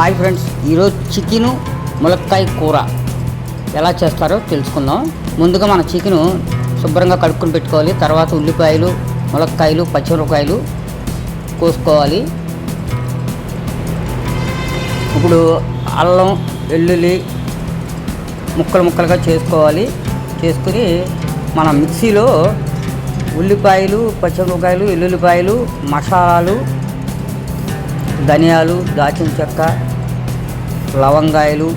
Hi friends ఈరోజు chicken ములక్కాయ కూర. ఎలా చేస్తారో తెలుసుకుందాం. ముందుగా మన చికెను శుభ్రంగా కడుక్కొని పెట్టుకోవాలి. తర్వాత ఉల్లిపాయలు ములక్కాయలు పచ్చిమిరపకాయలు కోసుకోవాలి. ఇప్పుడు అల్లం వెల్లుల్లి ముక్కలు ముక్కలుగా చేసుకోవాలి. చేసుకుని మన మిక్సీలో ఉల్లిపాయలు పచ్చిమిరపకాయలు వెల్లుల్లిపాయలు మసాలాలు ధనియాలు దాచిన చెక్క లవంగాయలు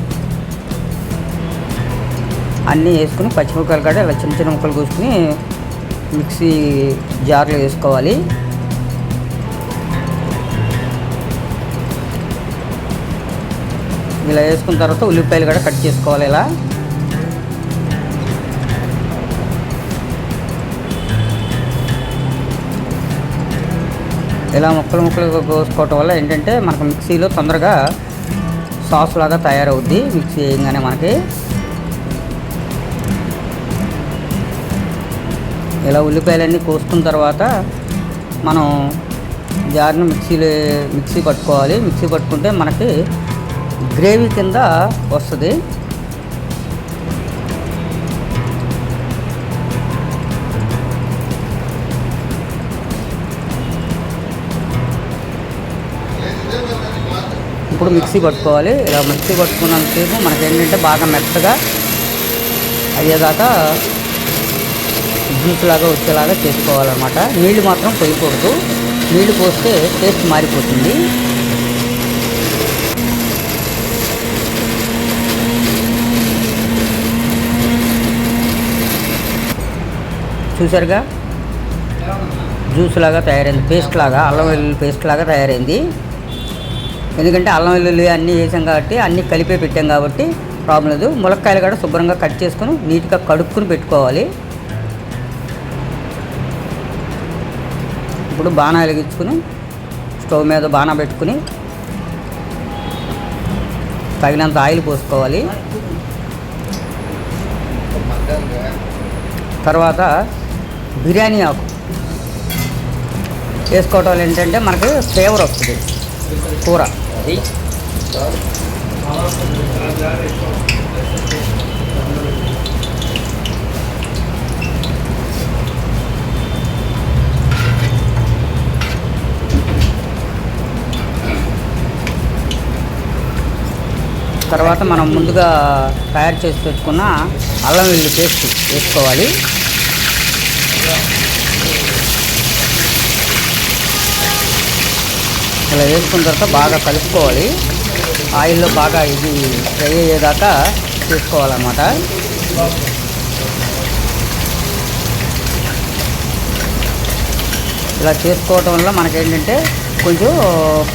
అన్నీ వేసుకుని పచ్చిమిరపకాయలు కూడా ఇలా చిన్న చిన్న ముక్కలు కోసుకుని మిక్సీ జార్లో వేసుకోవాలి. ఇలా వేసుకున్న తర్వాత ఉల్లిపాయలు కూడా కట్ చేసుకోవాలి ఇలా. ఇలా ముక్కలు ముక్కలు కోసుకోవటం వల్ల ఏంటంటే మనకు మిక్సీలో తొందరగా సాస్ లాగా తయారవుద్ది. మిక్స్ చేయగానే మనకి ఇలా ఉల్లిపాయలన్నీ కోసుకున్న తర్వాత మనం జార్ని మిక్సీలో మిక్సీ పట్టుకోవాలి మిక్సీ పట్టుకుంటే మనకి గ్రేవీ కింద వస్తుంది. ఇప్పుడు మిక్సీ పట్టుకోవాలి. ఇలా మిక్సీ పట్టుకున్నంతసేపు మనకి ఏంటంటే బాగా మెత్తగా అయ్యేదాకా జ్యూస్ లాగా వచ్చేలాగా చేసుకోవాలన్నమాట. నీళ్ళు మాత్రం పోయకూడదు. నీళ్ళు పోస్తే టేస్ట్ మారిపోతుంది. చూసారుగా? జ్యూస్ లాగా తయారైంది. పేస్ట్ లాగా అల్లం వెల్లుల్లి పేస్ట్ లాగా తయారైంది. ఎందుకంటే అల్లం వెల్లుల్లి అన్నీ వేసాం కాబట్టి అన్నీ కలిపే పెట్టాం కాబట్టి ప్రాబ్లం లేదు. ములక్కాయలు కూడా శుభ్రంగా కట్ చేసుకుని నీట్గా కడుక్కుని పెట్టుకోవాలి. ఇప్పుడు బాణ వెలిగించుకుని స్టవ్ మీద బాణ పెట్టుకుని తగినంత ఆయిల్ పోసుకోవాలి. తర్వాత బిర్యానీ ఆకు. వేసుకోవటం ఏంటంటే మనకి ఫ్లేవర్ వస్తుంది. కూర. తర్వాత మనం ముందుగా తయారు చేసి పెట్టుకున్న అల్లం వెల్లుల్లి పేస్ట్ వేసుకోవాలి. ఇలా వేసుకున్న తర్వాత బాగా కలుపుకోవాలి. ఆయిల్లో బాగా ఇది ఫ్రై అయ్యేదాకా చేసుకోవాలన్నమాట. ఇలా చేసుకోవటం వల్ల మనకేంటంటే కొంచెం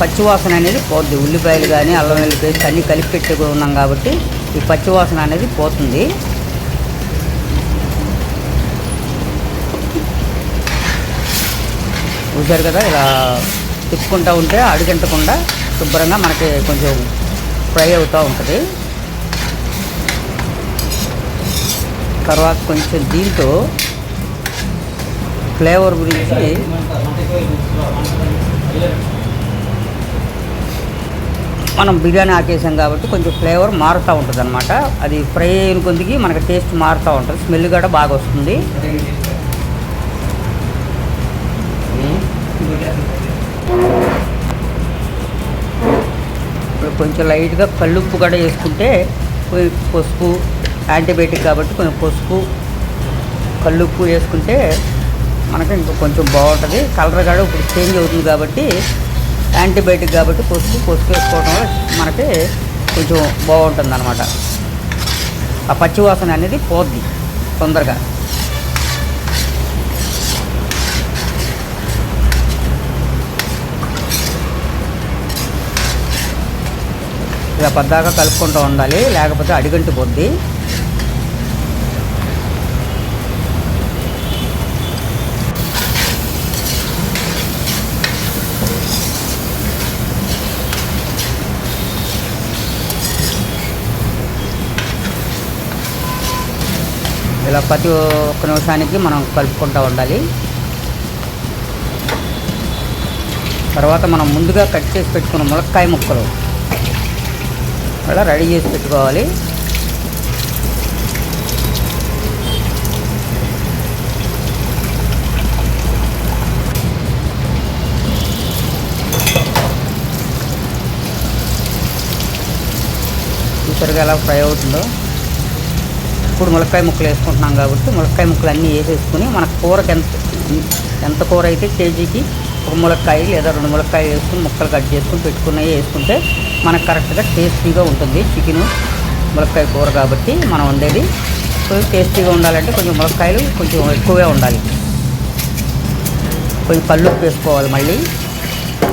పచ్చివాసన అనేది పోద్ది. ఉల్లిపాయలు కానీ అల్లం వెల్లుల్లి పేస్ట్ అన్నీ కలిపి పెట్టి ఉన్నాం కాబట్టి ఈ పచ్చివాసన అనేది పోతుంది. చూసారు కదా ఇలా తిప్పుకుంటూ ఉంటే అడుగంటకుండా శుభ్రంగా మనకి కొంచెం ఫ్రై అవుతూ ఉంటుంది. తర్వాత కొంచెం దీంతో ఫ్లేవర్ గురించి మనం బిర్యానీ ఆకేసాం కాబట్టి కొంచెం ఫ్లేవర్ మారుతూ ఉంటుంది అనమాట అది ఫ్రై అయిన కొద్దికి మనకి టేస్ట్ మారుతూ ఉంటుంది. స్మెల్ కూడా బాగా వస్తుంది. కొంచెం లైట్గా కల్లుప్పు కూడా వేసుకుంటే పసుపు యాంటీబయాటిక్ కాబట్టి కొంచెం పసుపు కల్లుప్పు వేసుకుంటే మనకి ఇంకా కొంచెం బాగుంటుంది. కలర్ కూడా ఇప్పుడు చేంజ్ అవుతుంది కాబట్టి యాంటీబయాటిక్ కాబట్టి పసుపు పసుపు వేసుకోవడం వల్ల మనకి కొంచెం బాగుంటుంది అనమాట ఆ పచ్చివాసన అనేది పోద్ది తొందరగా. ఇలా పద్దాకా కలుపుకుంటూ ఉండాలి లేకపోతే అడిగంటి పొద్ది ఇలా ప్రతి ఒక్క నిమిషానికి మనం కలుపుకుంటూ ఉండాలి. తర్వాత మనం ముందుగా కట్ చేసి పెట్టుకున్న ములక్కాయ ముక్కలు. అలా రెడీ చేసి పెట్టుకోవాలి. చూసారుగా ఎలా ఫ్రై అవుతుందో. ఇప్పుడు ములక్కాయ ముక్కలు వేసుకుంటున్నాం కాబట్టి ములక్కాయ ముక్కలు అన్నీ వేసేసుకుని మన కూరకి ఎంత ఎంత కూర అయితే కేజీకి ఒక ములక్కాయ లేదా రెండు ములక్కాయలు వేసుకుని ముక్కలు కట్ చేసుకుని పెట్టుకున్నవి వేసుకుంటే మనకు కరెక్ట్గా టేస్టీగా ఉంటుంది చికెను ములక్కాయ కూర కాబట్టి మనం వండేది. కొంచెం టేస్టీగా ఉండాలంటే కొంచెం ములక్కాయలు కొంచెం ఎక్కువగా ఉండాలి. కొంచెం కల్లుప్పు వేసుకోవాలి మళ్ళీ.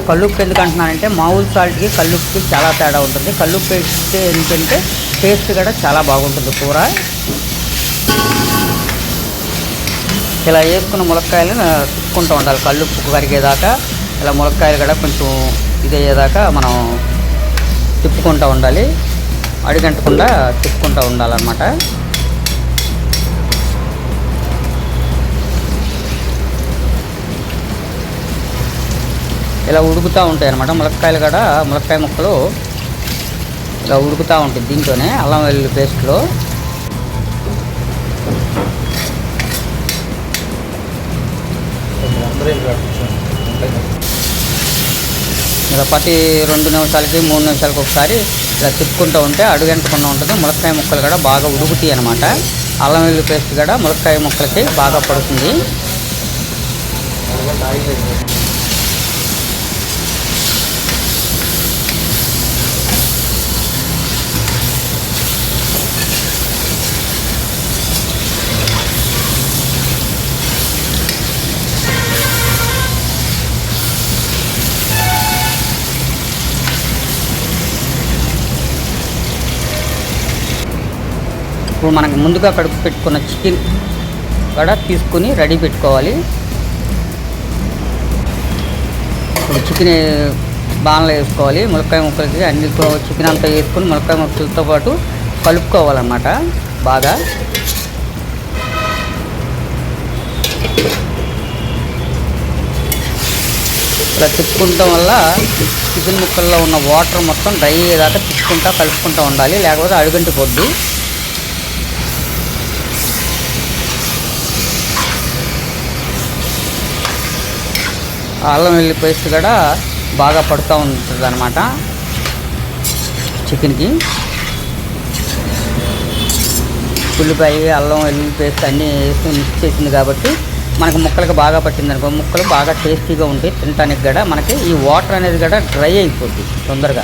కల్లుప్పు ఎందుకు అంటున్నానంటే మామూలు సాల్ట్కి కల్లుప్పుకి చాలా తేడా ఉంటుంది. కల్లుప్పు వేస్తే ఎందుకంటే టేస్ట్ కూడా చాలా బాగుంటుంది కూర. ఇలా వేసుకున్న ములక్కాయలు తిప్పుకుంటూ ఉండాలి. కల్లుప్పు కరిగేదాకా ఇలా ములక్కాయలు కూడా కొంచెం ఇదయ్యేదాకా మనం తిప్పుకుంటూ ఉండాలి. అడిగంటకుండా తిప్పుకుంటూ ఉండాలన్నమాట. ఇలా ఉడుకుతూ ఉంటాయి అన్నమాట ములక్కాయలు కూడా ములక్కాయ ముక్కలు ఇలా ఉడుకుతూ ఉంటుంది దీంట్లోనే అల్లం వెల్లుల్లి పేస్ట్లో. ఇలా ప్రతి రెండు నిమిషాలకి మూడు నిమిషాలకి ఒకసారి ఇలా తిప్పుకుంటూ ఉంటే అడుగంటకుండా ఉంటుంది. ములక్కాయ ముక్కలు కూడా బాగా ఉడుకుతాయి అనమాట అల్లం వెల్లు పేస్ట్ కూడా ములక్కాయ ముక్కలకి బాగా పడుతుంది. ఇప్పుడు మనకు ముందుగా కడుపు పెట్టుకున్న చికెన్ కూడా తీసుకుని రెడీ పెట్టుకోవాలి. ఇప్పుడు చికెన్ బాణలో వేసుకోవాలి. ములక్కాయ ముక్కలకి అన్ని చికెన్ అంతా వేసుకొని ములక్కాయ ముక్కలతో పాటు కలుపుకోవాలన్నమాట బాగా. ఇలా తిప్పుకుంటాం వల్ల చికెన్ ముక్కల్లో ఉన్న వాటర్ మొత్తం డ్రై అయ్యేదాకా తిప్పుకుంటా కలుపుకుంటూ ఉండాలి. లేకపోతే అడుగంటి పొద్దు అల్లం వెల్లి పేస్ట్ కూడా బాగా పడుతూ ఉంటుంది అనమాట చికెన్కి. ఉల్లిపాయ అల్లం వెల్లుల్లి పేస్ట్ అన్నీ వేసి మిక్స్ చేసింది కాబట్టి మనకు ముక్కలకు బాగా పట్టింది అనుకో ముక్కలు బాగా టేస్టీగా ఉంటాయి తినడానికి కూడా మనకి ఈ వాటర్ అనేది కూడా డ్రై అయిపోద్ది తొందరగా.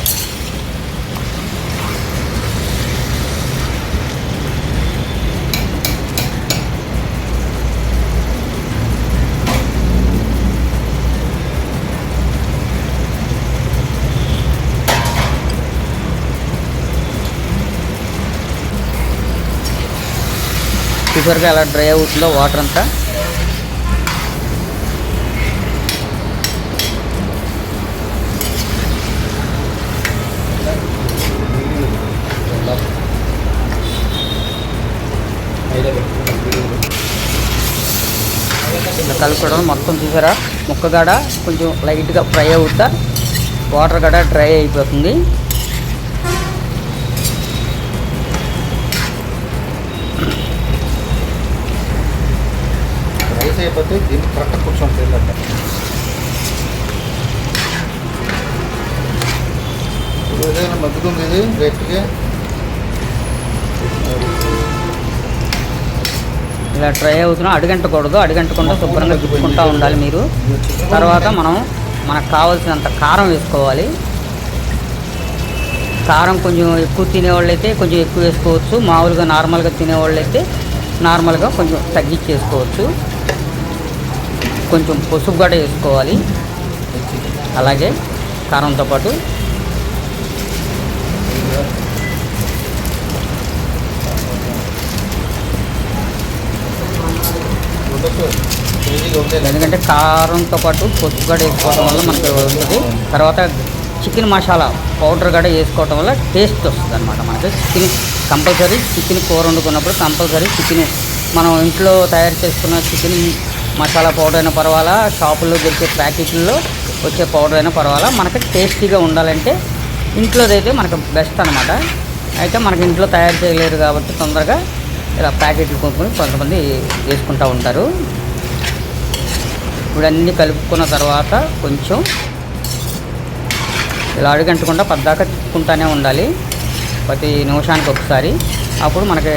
చూసారుగా ఎలా డ్రై అవుతుందో వాటర్ అంతా. కలుపుకోవడం మొత్తం చూసారా? ముక్క కాడ కొంచెం లైట్గా ఫ్రై అవుతా. వాటర్ కాడ డ్రై అయిపోతుంది. అయిపోతే దీన్ని కరెక్ట్ కూర్చొని అంటే ఏదైనా మగ్గుతుంది ఇది గట్టిగా ఇలా ట్రై అవుతున్నా అడుగంటకూడదు అడుగంటకుండా శుభ్రంగా తిప్పుకుంటూ ఉండాలి మీరు. తర్వాత మనం మనకు కావాల్సినంత కారం వేసుకోవాలి. కారం కొంచెం ఎక్కువ తినేవాళ్ళు అయితే కొంచెం ఎక్కువ వేసుకోవచ్చు. మామూలుగా నార్మల్గా తినేవాళ్ళు అయితే నార్మల్గా కొంచెం తగ్గించేసుకోవచ్చు. కొంచెం పసుపు కూడా వేసుకోవాలి. అలాగే కారంతో పాటు ఎందుకంటే కారంతో పాటు పసుపు కూడా వేసుకోవడం వల్ల మనకు ఉంటుంది తర్వాత చికెన్ మసాలా పౌడర్ కూడా వేసుకోవడం వల్ల టేస్ట్ వస్తుంది అనమాట మనకి. చికెన్ కంపల్సరీ చికెన్ కూర వండుకున్నప్పుడు కంపల్సరీ చికెన్. మనం ఇంట్లో తయారు చేసుకున్న చికెన్ మసాలా పౌడర్ అయినా పర్వాలా షాపుల్లో దొరికే ప్యాకెట్లలో వచ్చే పౌడర్ అయినా పర్వాలా. మనకి టేస్టీగా ఉండాలంటే ఇంట్లోదైతే మనకు బెస్ట్ అనమాట అయితే మనకి ఇంట్లో తయారు చేయలేరు కాబట్టి తొందరగా ఇలా ప్యాకెట్లు కొనుక్కొని కొంతమంది వేసుకుంటూ ఉంటారు. ఇప్పుడు అన్నీ కలుపుకున్న తర్వాత కొంచెం ఇలా అడుగంటకుండా పద్దాక తిప్పుకుంటూనే ఉండాలి. ప్రతి నిమిషానికి ఒకసారి. అప్పుడు మనకి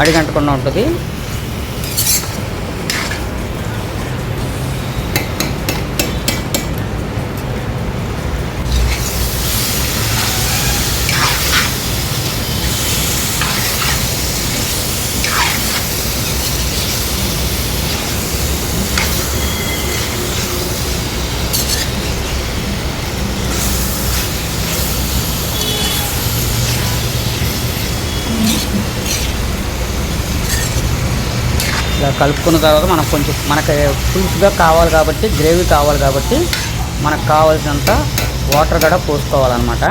అడుగంటకుండా ఉంటుంది. కలుపుకున్న తర్వాత మనం కొంచెం మనకి పులుసుగా కావాలి కాబట్టి గ్రేవీ కావాలి కాబట్టి మనకు కావాల్సినంత వాటర్ కూడా పోసుకోవాలన్నమాట.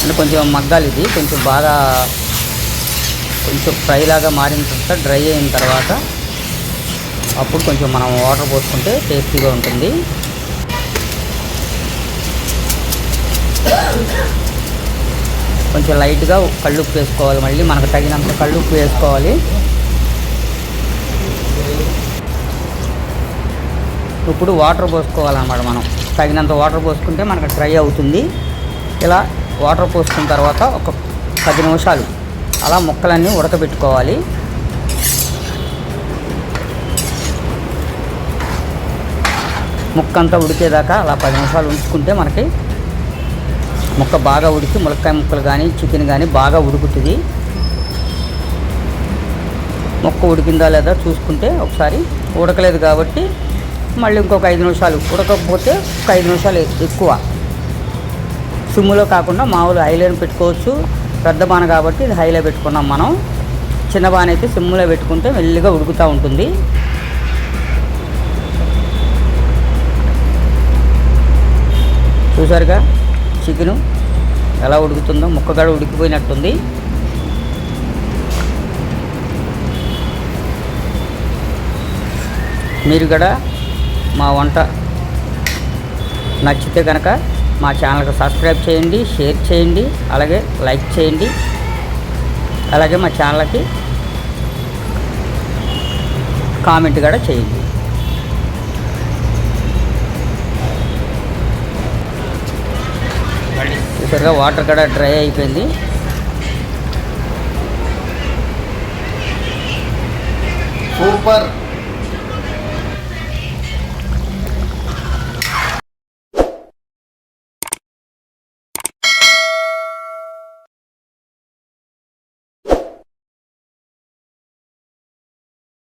అంటే కొంచెం మగ్గాలి ఇది కొంచెం బాగా కొంచెం ఫ్రై లాగా మారిన తర్వాత డ్రై అయిన తర్వాత అప్పుడు కొంచెం మనం వాటర్ పోసుకుంటే టేస్టీగా ఉంటుంది. కొంచెం లైట్గా కళ్ళుప్పు వేసుకోవాలి మళ్ళీ మనకు తగినంత కళ్ళుప్పు వేసుకోవాలి. ఇప్పుడు వాటర్ పోసుకోవాలన్నమాట మనం. తగినంత వాటర్ పోసుకుంటే మనకు డ్రై అవుతుంది. ఇలా వాటర్ పోసుకున్న తర్వాత ఒక పది నిమిషాలు అలా ముక్కలన్నీ ఉడకబెట్టుకోవాలి. ముక్క అంతా ఉడికేదాకా అలా పది నిమిషాలు ఉంచుకుంటే మనకి ముక్క బాగా ఉడికి ములక్కాయ ముక్కలు కానీ చికెన్ కానీ బాగా ఉడుకుతుంది. ముక్క ఉడికిందా లేదా చూసుకుంటే ఒకసారి ఉడకలేదు కాబట్టి మళ్ళీ ఇంకొక ఐదు నిమిషాలు. ఉడకకపోతే ఒక ఐదు నిమిషాలు ఎక్కువ. సిమ్ములో కాకుండా మామూలు హైలోనే పెట్టుకోవచ్చు. పెద్ద బాణ కాబట్టి ఇది హైలో పెట్టుకున్నాం మనం. చిన్న బాణ అయితే సిమ్ములో పెట్టుకుంటే మెల్లిగా ఉడుకుతూ ఉంటుంది. చూసారుగా? చికెను ఎలా ఉడుకుతుందో ముక్క ఉడికిపోయినట్టుంది. మీరు కూడా మా వంట నచ్చితే కనుక మా ఛానల్కి సబ్స్క్రైబ్ చేయండి షేర్ చేయండి అలాగే లైక్ చేయండి అలాగే మా ఛానల్కి కామెంట్ కూడా చేయండి. చూసారుగా వాటర్ కూడా డ్రై అయిపోయింది. సూపర్.